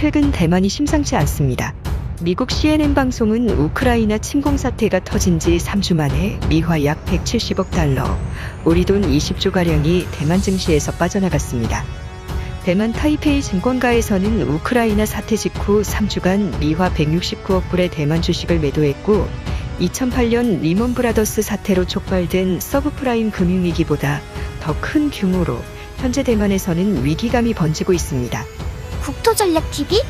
최근 대만이 심상치 않습니다. 미국 CNN 방송은 우크라이나 침공 사태가 터진 지 3주 만에 미화 약 170억 달러, 우리 돈 20조 가량이 대만 증시에서 빠져나갔습니다. 대만 타이페이 증권가에서는 우크라이나 사태 직후 3주간 미화 169억 불의 대만 주식을 매도했고 2008년 리먼 브라더스 사태로 촉발된 서브프라임 금융위기보다 더 큰 규모로 현재 대만에서는 위기감이 번지고 있습니다. 국토전략TV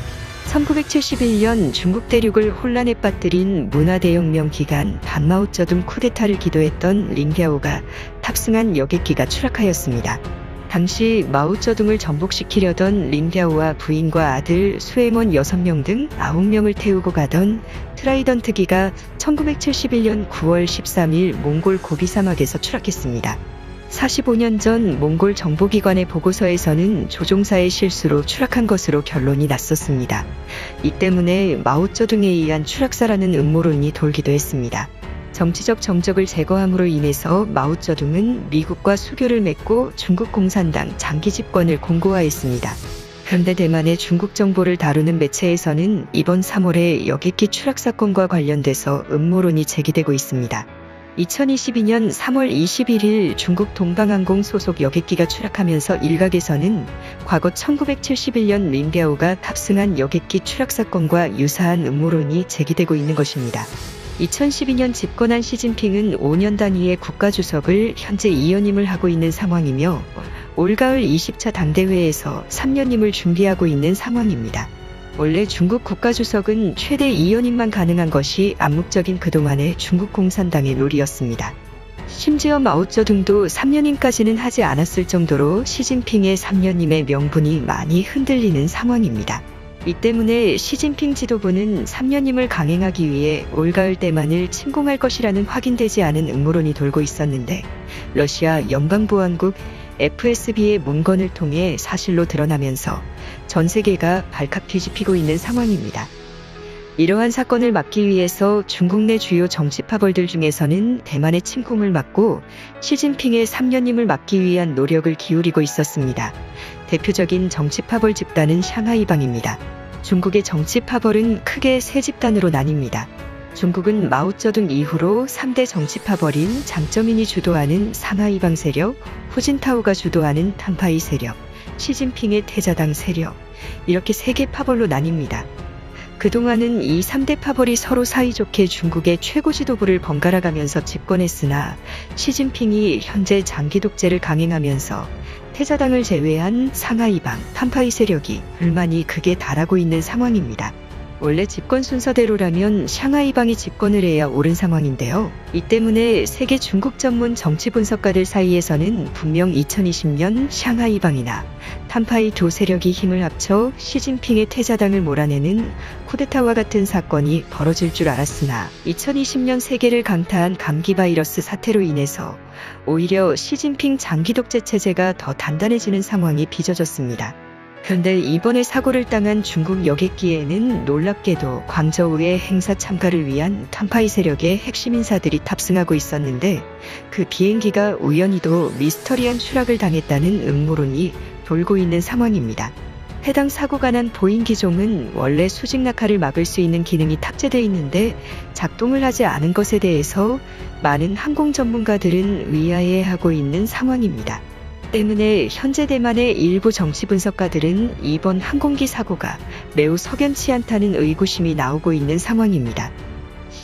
1971년 중국 대륙을 혼란에 빠뜨린 문화대혁명 기간 반마오쩌둥 쿠데타를 기도했던 링갸오가 탑승한 여객기가 추락하였습니다. 당시 마오쩌둥을 전복시키려던 링갸오와 부인과 아들 수에먼 6명 등 9명을 태우고 가던 트라이던트기가 1971년 9월 13일 몽골 고비 사막에서 추락했습니다. 45년 전 몽골 정보기관의 보고서에서는 조종사의 실수로 추락한 것으로 결론이 났었습니다. 이 때문에 마오쩌둥에 의한 추락사라는 음모론이 돌기도 했습니다. 정치적 정적을 제거함으로 인해서 마오쩌둥은 미국과 수교를 맺고 중국 공산당 장기 집권을 공고화했습니다. 그런데 대만의 중국 정보를 다루는 매체에서는 이번 3월에 여객기 추락 사건과 관련돼서 음모론이 제기되고 있습니다. 2022년 3월 21일 중국 동방항공 소속 여객기가 추락하면서 일각에서는 과거 1971년 린베오가 탑승한 여객기 추락 사건과 유사한 음모론이 제기되고 있는 것입니다. 2012년 집권한 시진핑은 5년 단위의 국가주석을 현재 2연임을 하고 있는 상황이며 올가을 20차 당대회에서 3년임을 준비하고 있는 상황입니다. 원래 중국 국가주석은 최대 2연임만 가능한 것이 암묵적인 그동안의 중국 공산당의 룰이었습니다. 심지어 마오쩌둥도 3년임까지는 하지 않았을 정도로 시진핑의 3년임의 명분이 많이 흔들리는 상황입니다. 이 때문에 시진핑 지도부는 3년임을 강행하기 위해 올가을 대만을 침공할 것이라는 확인되지 않은 음모론이 돌고 있었는데 러시아 연방보안국 FSB의 문건을 통해 사실로 드러나면서 전 세계가 발칵 뒤집히고 있는 상황입니다. 이러한 사건을 막기 위해서 중국 내 주요 정치 파벌들 중에서는 대만의 침공을 막고 시진핑의 3년임을 막기 위한 노력을 기울이고 있었습니다. 대표적인 정치 파벌 집단은 샹하이방입니다. 중국의 정치 파벌은 크게 세 집단으로 나뉩니다. 중국은 마오쩌둥 이후로 3대 정치 파벌인 장쩌민이 주도하는 상하이방 세력, 후진타오가 주도하는 탄파이 세력, 시진핑의 태자당 세력, 이렇게 세 개 파벌로 나뉩니다. 그동안은 이 3대 파벌이 서로 사이좋게 중국의 최고 지도부를 번갈아 가면서 집권했으나 시진핑이 현재 장기 독재를 강행하면서 태자당을 제외한 상하이방, 탄파이 세력이 불만이 극에 달하고 있는 상황입니다. 원래 집권 순서대로라면 샹하이방이 집권을 해야 옳은 상황인데요. 이 때문에 세계 중국 전문 정치 분석가들 사이에서는 분명 2020년 샹하이방이나 탄파이 두 세력이 힘을 합쳐 시진핑의 태자당을 몰아내는 쿠데타와 같은 사건이 벌어질 줄 알았으나 2020년 세계를 강타한 감기 바이러스 사태로 인해서 오히려 시진핑 장기 독재 체제가 더 단단해지는 상황이 빚어졌습니다. 그런데 이번에 사고를 당한 중국 여객기에는 놀랍게도 광저우의 행사 참가를 위한 탄파이 세력의 핵심 인사들이 탑승하고 있었는데 그 비행기가 우연히도 미스터리한 추락을 당했다는 음모론이 돌고 있는 상황입니다. 해당 사고가 난 보잉 기종은 원래 수직 낙하를 막을 수 있는 기능이 탑재되어 있는데 작동을 하지 않은 것에 대해서 많은 항공 전문가들은 위아해하고 있는 상황입니다. 때문에 현재 대만의 일부 정치 분석가들은 이번 항공기 사고가 매우 석연치 않다는 의구심이 나오고 있는 상황입니다.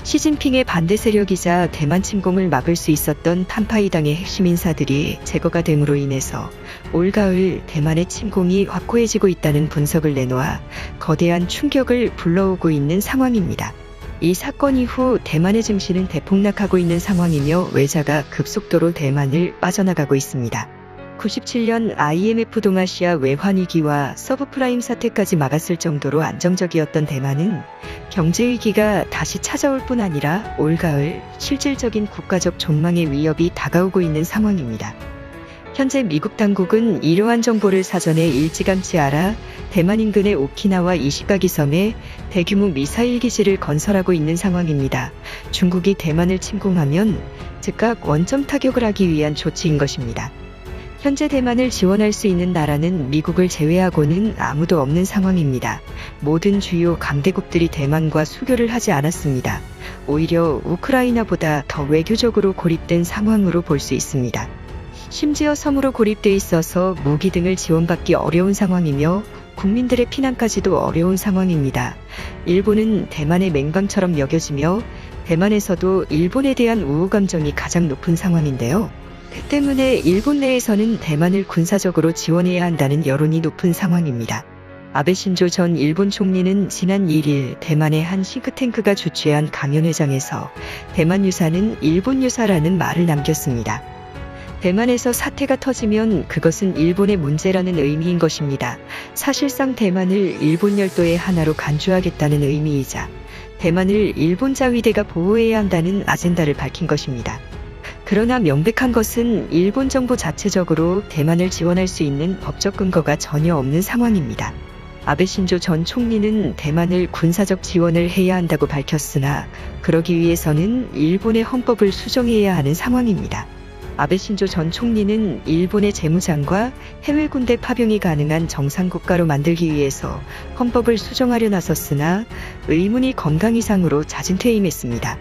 시진핑의 반대 세력이자 대만 침공을 막을 수 있었던 탄파이당의 핵심 인사들이 제거가 됨으로 인해서 올가을 대만의 침공이 확고해지고 있다는 분석을 내놓아 거대한 충격을 불러오고 있는 상황입니다. 이 사건 이후 대만의 증시는 대폭락하고 있는 상황이며 외자가 급속도로 대만을 빠져나가고 있습니다. 97년 IMF 동아시아 외환위기와 서브프라임 사태까지 막았을 정도로 안정적이었던 대만은 경제위기가 다시 찾아올 뿐 아니라 올가을 실질적인 국가적 존망의 위협이 다가오고 있는 상황입니다. 현재 미국 당국은 이러한 정보를 사전에 일찌감치 알아 대만 인근의 오키나와 이시가기 섬에 대규모 미사일 기지를 건설하고 있는 상황입니다. 중국이 대만을 침공하면 즉각 원점 타격을 하기 위한 조치인 것입니다. 현재 대만을 지원할 수 있는 나라는 미국을 제외하고는 아무도 없는 상황입니다. 모든 주요 강대국들이 대만과 수교를 하지 않았습니다. 오히려 우크라이나보다 더 외교적으로 고립된 상황으로 볼 수 있습니다. 심지어 섬으로 고립돼 있어서 무기 등을 지원받기 어려운 상황이며 국민들의 피난까지도 어려운 상황입니다. 일본은 대만의 맹방처럼 여겨지며 대만에서도 일본에 대한 우호 감정이 가장 높은 상황인데요. 그 때문에 일본 내에서는 대만을 군사적으로 지원해야 한다는 여론이 높은 상황입니다. 아베 신조 전 일본 총리는 지난 1일 대만의 한 싱크탱크가 주최한 강연회장에서 대만 유사는 일본 유사라는 말을 남겼습니다. 대만에서 사태가 터지면 그것은 일본의 문제라는 의미인 것입니다. 사실상 대만을 일본 열도의 하나로 간주하겠다는 의미이자 대만을 일본 자위대가 보호해야 한다는 아젠다를 밝힌 것입니다. 그러나 명백한 것은 일본 정부 자체적으로 대만을 지원할 수 있는 법적 근거가 전혀 없는 상황입니다. 아베 신조 전 총리는 대만을 군사적 지원을 해야 한다고 밝혔으나 그러기 위해서는 일본의 헌법을 수정해야 하는 상황입니다. 아베 신조 전 총리는 일본의 재무장과 해외 군대 파병이 가능한 정상 국가로 만들기 위해서 헌법을 수정하려 나섰으나 의문이 건강 이상으로 잦은 퇴임했습니다.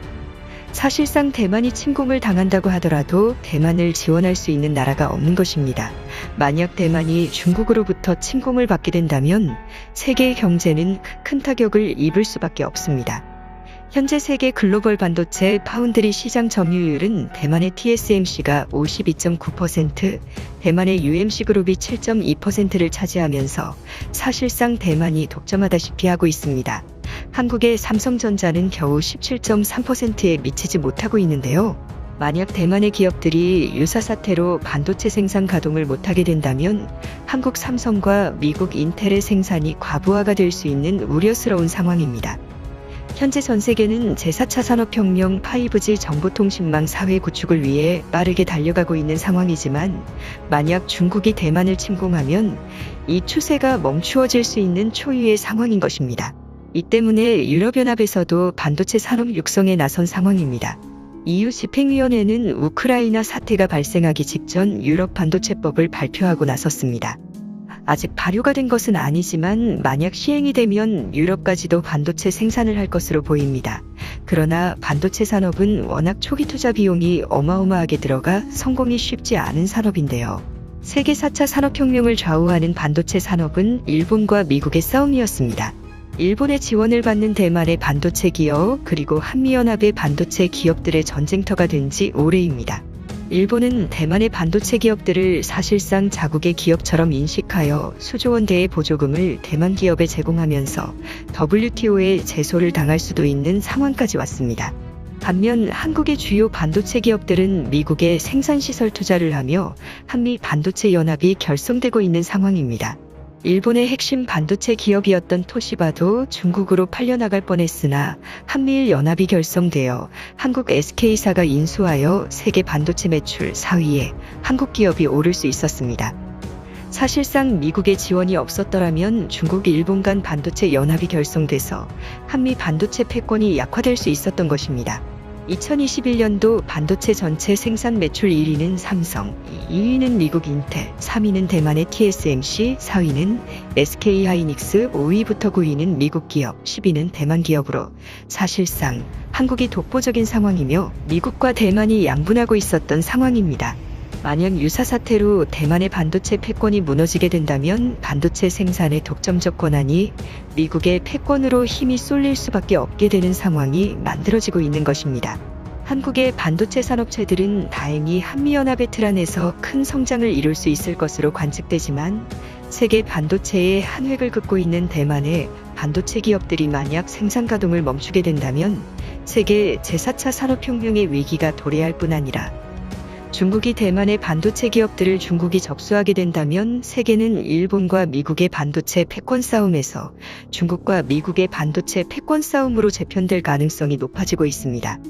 사실상 대만이 침공을 당한다고 하더라도 대만을 지원할 수 있는 나라가 없는 것입니다. 만약 대만이 중국으로부터 침공을 받게 된다면 세계의 경제는 큰 타격을 입을 수밖에 없습니다. 현재 세계 글로벌 반도체 파운드리 시장 점유율은 대만의 TSMC가 52.9%, 대만의 UMC 그룹이 7.2%를 차지하면서 사실상 대만이 독점하다시피 하고 있습니다. 한국의 삼성전자는 겨우 17.3%에 미치지 못하고 있는데요. 만약 대만의 기업들이 유사 사태로 반도체 생산 가동을 못하게 된다면 한국 삼성과 미국 인텔의 생산이 과부하가 될 수 있는 우려스러운 상황입니다. 현재 전 세계는 제4차 산업혁명 5G 정보통신망 사회 구축을 위해 빠르게 달려가고 있는 상황이지만 만약 중국이 대만을 침공하면 이 추세가 멈추어질 수 있는 초유의 상황인 것입니다. 이 때문에 유럽연합에서도 반도체 산업 육성에 나선 상황입니다. EU 집행위원회는 우크라이나 사태가 발생하기 직전 유럽 반도체법을 발표하고 나섰습니다. 아직 발효가 된 것은 아니지만 만약 시행이 되면 유럽까지도 반도체 생산을 할 것으로 보입니다. 그러나 반도체 산업은 워낙 초기 투자 비용이 어마어마하게 들어가 성공이 쉽지 않은 산업인데요. 세계 4차 산업혁명을 좌우하는 반도체 산업은 일본과 미국의 싸움이었습니다. 일본의 지원을 받는 대만의 반도체 기업 그리고 한미연합의 반도체 기업들의 전쟁터가 된 지 오래입니다. 일본은 대만의 반도체 기업들을 사실상 자국의 기업처럼 인식하여 수조 원 대의 보조금을 대만 기업에 제공하면서 WTO에 제소를 당할 수도 있는 상황까지 왔습니다. 반면 한국의 주요 반도체 기업들은 미국에 생산시설 투자를 하며 한미 반도체 연합이 결성되고 있는 상황입니다. 일본의 핵심 반도체 기업이었던 토시바도 중국으로 팔려나갈 뻔했으나 한미일 연합이 결성되어 한국 SK사가 인수하여 세계 반도체 매출 4위에 한국 기업이 오를 수 있었습니다. 사실상 미국의 지원이 없었더라면 중국, 일본 간 반도체 연합이 결성돼서 한미 반도체 패권이 약화될 수 있었던 것입니다. 2021년도 반도체 전체 생산 매출 1위는 삼성, 2위는 미국 인텔, 3위는 대만의 TSMC, 4위는 SK 하이닉스, 5위부터 9위는 미국 기업, 10위는 대만 기업으로 사실상 한국이 독보적인 상황이며 미국과 대만이 양분하고 있었던 상황입니다. 만약 유사 사태로 대만의 반도체 패권이 무너지게 된다면 반도체 생산의 독점적 권한이 미국의 패권으로 힘이 쏠릴 수밖에 없게 되는 상황이 만들어지고 있는 것입니다. 한국의 반도체 산업체들은 다행히 한미연합의 틀 안에서 큰 성장을 이룰 수 있을 것으로 관측되지만 세계 반도체의 한 획을 긋고 있는 대만의 반도체 기업들이 만약 생산 가동을 멈추게 된다면 세계 제4차 산업혁명의 위기가 도래할 뿐 아니라 중국이 대만의 반도체 기업들을 중국이 접수하게 된다면 세계는 일본과 미국의 반도체 패권 싸움에서 중국과 미국의 반도체 패권 싸움으로 재편될 가능성이 높아지고 있습니다.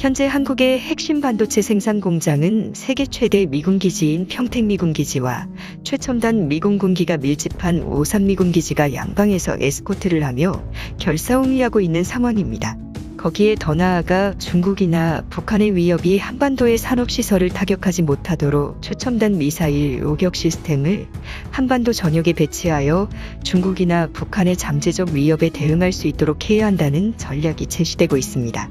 현재 한국의 핵심 반도체 생산 공장은 세계 최대 미군 기지인 평택 미군 기지와 최첨단 미군 군기가 밀집한 오산 미군 기지가 양방에서 에스코트를 하며 결사옹위하고 있는 상황입니다. 거기에 더 나아가 중국이나 북한의 위협이 한반도의 산업시설을 타격하지 못하도록 최첨단 미사일 요격 시스템을 한반도 전역에 배치하여 중국이나 북한의 잠재적 위협에 대응할 수 있도록 해야 한다는 전략이 제시되고 있습니다.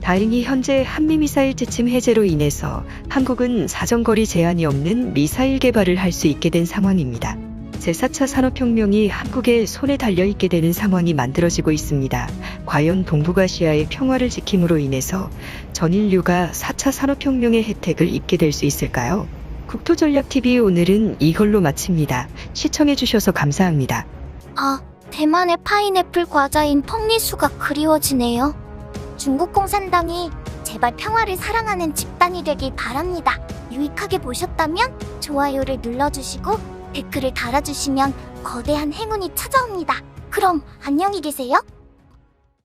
다행히 현재 한미미사일 지침 해제로 인해서 한국은 사정거리 제한이 없는 미사일 개발을 할 수 있게 된 상황입니다. 제4차 산업혁명이 한국의 손에 달려있게 되는 상황이 만들어지고 있습니다. 과연 동북아시아의 평화를 지킴으로 인해서 전 인류가 4차 산업혁명의 혜택을 입게 될 수 있을까요? 국토전략TV 오늘은 이걸로 마칩니다. 시청해주셔서 감사합니다. 아, 대만의 파인애플 과자인 펑리수가 그리워지네요. 중국 공산당이 제발 평화를 사랑하는 집단이 되길 바랍니다. 유익하게 보셨다면 좋아요를 눌러주시고 댓글을 달아주시면 거대한 행운이 찾아옵니다. 그럼 안녕히 계세요.